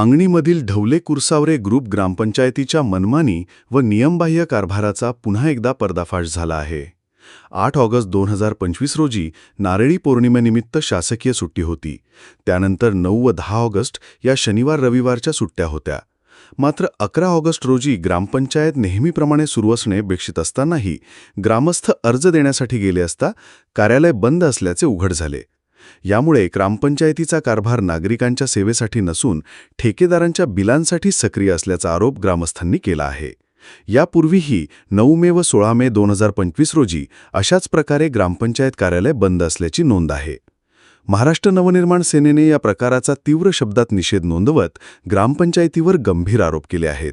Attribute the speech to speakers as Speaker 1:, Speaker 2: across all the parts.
Speaker 1: अंगणीमधील ढवले कुरसावरे group ग्रामपंचायतीच्या मनमानी व नियमबाह्य कारभाराचा पुन्हा एकदा पर्दाफाश झाला आहे. आठ ऑगस्ट दोन हजार पंचवीस रोजी नारळी पौर्णिमेनिमित्त शासकीय सुट्टी होती. त्यानंतर नऊ व दहा ऑगस्ट या शनिवार रविवारच्या सुट्ट्या होत्या. मात्र अकरा ऑगस्ट रोजी ग्रामपंचायत नेहमीप्रमाणे सुरू असणे अपेक्षित असतानाही ग्रामस्थ अर्ज देण्यासाठी गेले असता कार्यालय बंद असल्याचे उघड झाले. यामुळे ग्रामपंचायतीचा कारभार नागरिकांच्या सेवेसाठी नसून ठेकेदारांच्या बिलांसाठी सक्रिय असल्याचा आरोप ग्रामस्थांनी केला आहे. यापूर्वीही नऊ मे व सोळा मे दोन हजार पंचवीस रोजी अशाच प्रकारे ग्रामपंचायत कार्यालय बंद असल्याची नोंद आहे. महाराष्ट्र नवनिर्माण सेनेने या प्रकाराचा तीव्र शब्दात निषेध नोंदवत ग्रामपंचायतीवर गंभीर आरोप केले आहेत.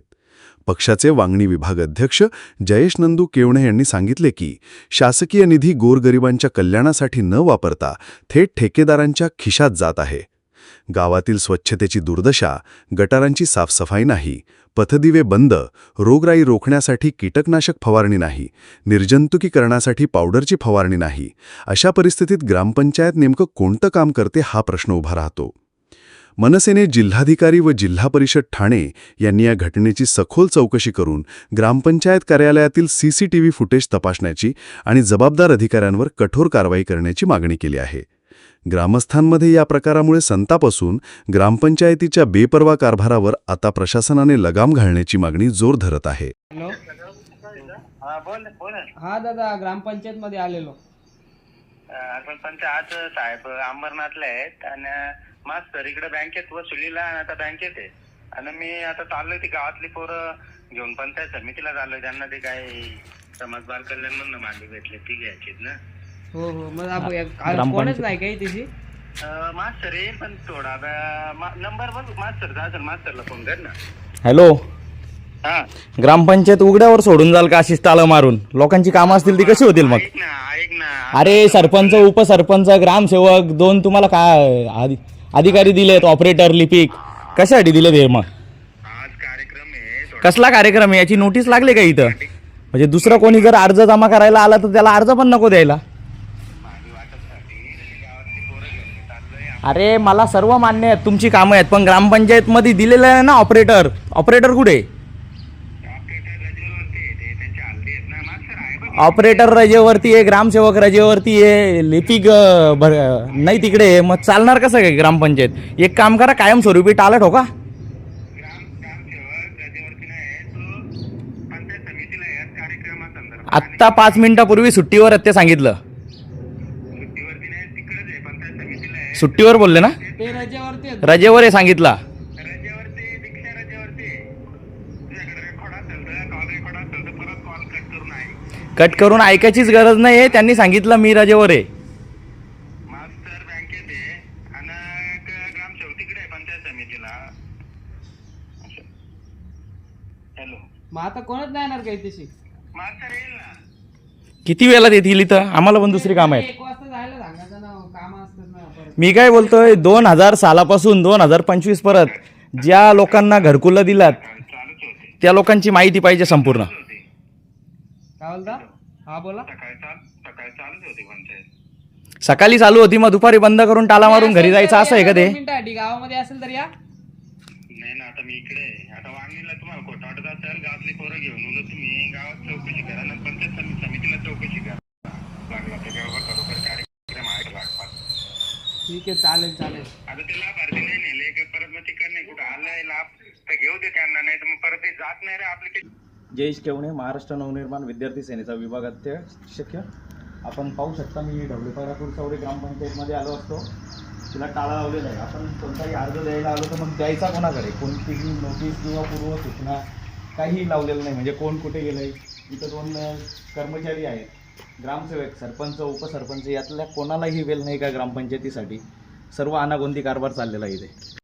Speaker 1: पक्षाचे वांगणी विभाग अध्यक्ष जयेश नंदू केवणे यांनी सांगितले की शासकीय निधी गोरगरिबांच्या कल्याणासाठी न वापरता थेट ठेकेदारांच्या खिशात जात आहे. गावातील स्वच्छतेची दुर्दशा गटारांची साफसफाई नाही पथदिवे बंद रोगराई रोखण्यासाठी कीटकनाशक फवारणी नाही निर्जंतुकीकरणासाठी पावडरची फवारणी नाही अशा परिस्थितीत ग्रामपंचायत नेमकं कोणतं काम करते हा प्रश्न उभा राहतो. मनसेने जिल्हाधिकारी व जिल्हा परिषद ठाणे यांनी या घटनेची सखोल चौकशी करून ग्रामपंचायत कार्यालयातील सीसीटीव्ही फुटेज तपासण्याची आणि जबाबदार अधिकाऱ्यांवर कठोर कारवाई करण्याची मागणी केली आहे. ग्रामस्थांमध्ये या प्रकारामुळे संताप असून ग्रामपंचायतीच्या बेपर्वा कारभारावर आता प्रशासनाने लगाम घालण्याची मागणी जोर धरत आहे.
Speaker 2: हॅलो.
Speaker 3: हा बोल बोल
Speaker 2: हा दादा ग्रामपंचायत मध्ये आलेलो
Speaker 3: आज साहेब अंबरनाथला आहेत. आणि मास्तर इकडे बँकेत वसुलीला आणि आता बँकेत आहे आणि मी आता चाललोय ती गावातली पोरं घेऊन. पंचायत समितीला चाललोय त्यांना ते काय समाज बाल कल्याण म्हणून मागे भेटले ती घ्यायचीत ना.
Speaker 2: हो हो. मग कोणच नाही काही तिची?
Speaker 3: अं, मास्तर पण थोडा मा- नंबर बघ. मास्तर असेल मास्तरला फोन कर ना.
Speaker 4: हॅलो.
Speaker 3: हा.
Speaker 4: ग्रामपंचायत उघड्यावर सोडून जाल का अशीच तालं मारून? लोकांची कामं असतील ती कशी होतील मग?
Speaker 3: ऐक ना ऐक ना.
Speaker 4: अरे सरपंच उपसरपंच ग्रामसेवक दोन तुम्हाला काय अधि- अधिकारी दिलेत ऑपरेटर लिपिक. कशासाठी दिलेत हे मग?
Speaker 3: आज कार्यक्रम आहे थोडा
Speaker 4: कसला कार्यक्रम आहे? याची नोटीस लागली का इथं? म्हणजे दुसरं कोणी जर अर्ज जमा करायला आला तर त्याला अर्ज पण नको द्यायला.
Speaker 3: वाटपसाठी गावातली पोरं घेऊन मी चाललोय
Speaker 4: अरे मला सर्व मान्य आहेत. तुमची कामं आहेत पण ग्रामपंचायतमध्ये दिलेलं आहे ना ऑपरेटर ऑपरेटर कुठे
Speaker 3: ऑपरेटर रजेवरती आहे ते त्यांच्या हल्दी आहेत ना मास्तर आहे बघ
Speaker 4: ऑपरेटर रजेवरती आहे ग्रामसेवक रजेवरती आहे लिपिक भर नाही तिकडे आहे. मग चालणार कसं काय ग्रामपंचायत? एक काम करा कायमस्वरूपी टाळा ठोका
Speaker 3: ग्राम ग्रामसेवक रजेवरती नाही तो पंचायत समितीला याच कार्यक्रमासंदर्भात
Speaker 4: आत्ता पाच मिनिटापूर्वी सुट्टीवर आहेत ते सांगितलं.
Speaker 3: सुट्टीवरती नाही तिकडेच आहे पंचायत समितीला आहे.
Speaker 4: सुट्टीवर बोलले ना?
Speaker 2: ते रजेवरती आहेत.
Speaker 4: रजेवर आहे सांगितला
Speaker 3: रजेवरती दीक्षा रजेवरती आहे. तुझ्याकडे रेकॉर्ड असेल तर कॉल रेकॉर्ड असेल तर परत कॉल कट करून आहे
Speaker 4: कट करून ऐकायचीच गरज नाही आहे त्यांनी सांगितलं मी रजेवर आहे
Speaker 3: मास्तर बँकेत आहे आणि ग- ग्रामसेवक तिकडे आहे पंचायत समितीला. हॅलो.
Speaker 2: मग आता कोणच नाही येणार काही तिची
Speaker 3: मास्तर येईल ना.
Speaker 4: किती वेळात येतील इथं? आम्हाला पण दुसरी कामं आहेत
Speaker 2: एक वाजता जायला सांगायचं ना काम असतात ना परत.
Speaker 4: मी काय बोलतोय दोन हजार सालापासून दोन हजार पंचवीस परत ज्या लोकांना घरकुलं दिलात
Speaker 3: चालूच होते.
Speaker 4: त्या लोकांची माहिती पाहिजे संपूर्ण.
Speaker 2: काय बोलता हा बोला.
Speaker 3: सकाळी चाल सकाळी चालूच होती पंचायत
Speaker 4: सकाळी चालू होती मग दुपारी बंद करून टाला मारून घरी जायचं असं आहे का ते?
Speaker 2: गावामध्ये असेल तर या.
Speaker 3: नाही ना आता मी इकडे आहे. आता वांगणीला तुम्हाला खोटं वाटत असेल गावातली पोरं घेऊन उलट तुम्ही गावात चौकशी करा आणि पंचायत समिती- समितीला चौकशी करा. लागला तर गावात खरोखर कार्यक्रम आहे लागतात
Speaker 2: ठीक आहे चालेल चालेल.
Speaker 3: आता ते लाभार्थी नाही नेले का परत मग तिकडे नाही कुठं आलाय लाभ तर घेऊ दे त्यांना नाही तर मग परत ते जात नाही रे आपले
Speaker 4: जयेश केवणे महाराष्ट्र नवनिर्माण विद्यार्थी सेनेचा विभाग अध्यक्ष आपण पाहू शकता मी ढवळेपारापूर चौरे ग्रामपंचायतमध्ये आलो असतो. तिला टाळा लावलेला आहे. आपण कोणताही अर्ज द्यायला आलो तर मग द्यायचा कोणाकडे? कोणतीही नोटीस किंवा पूर्व सूचना काहीही लावलेलं नाही. म्हणजे कोण कुठे गेलं आहे इथं दोन कर्मचारी आहेत. ग्रामसेवक सरपंच उपसरपंच यातल्या कोणालाही वेल नाही का ग्रामपंचायतीसाठी? सर्व अनागोंदी कारभार चाललेला आहे इथे.